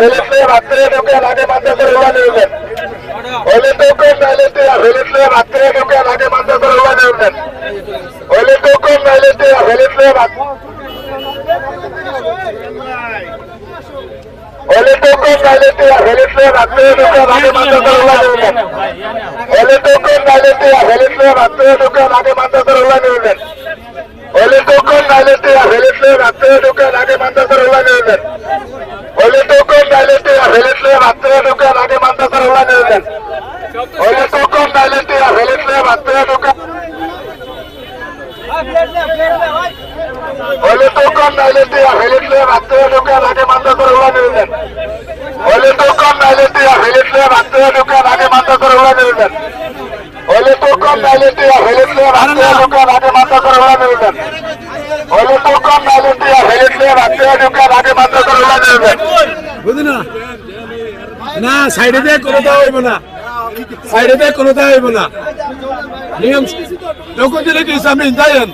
होलीतले रात्री डोक्या लागे माणसाचं उभा नियोजन होली कोकण झाले ते होलीतले रात्री डोक्या लागे माणसाचं उभा नियोजन होली कोकण झाले ते होलीतले होली कोकण झाले ते होलीतले रात्री डोक्या लागे माणसाचं उभा नियोजन होली कोकण झाले ते होलीतले रात्री डोक्या लागे माणसाचं उभा नियोजन होली कोकण झाले ते होलीतले रात्री डोक्या लागे माणसाचं उभा नियोजन হলে টোকন নাইলেতে হেলিতে রাত্রে ঢুকে আগে মাথা করে উড়া নেবেন হলে টোকন নাইলেতে হেলিতে রাত্রে ঢুকে হলে টোকন নাইলেতে হেলিতে রাত্রে ঢুকে আগে মাথা করে উড়া নেবেন হলে টোকন নাইলেতে হেলিতে রাত্রে ঢুকে আগে মাথা করে উড়া নেবেন হলে টোকন নাইলেতে হেলিতে রাত্রে ঢুকে আগে মাথা করে উড়া নেবেন হলে টোকন নাইলেতে হেলিতে রাত্রে ঢুকে আগে মাথা করে উড়া নেবেন বুঝলি না না সাইডে দিয়ে কোনো দেওয়া হইব না সাইডে দিয়ে কোনো দেওয়া হইব না নিয়ম লোক দিলে কি আমি যাইয়েন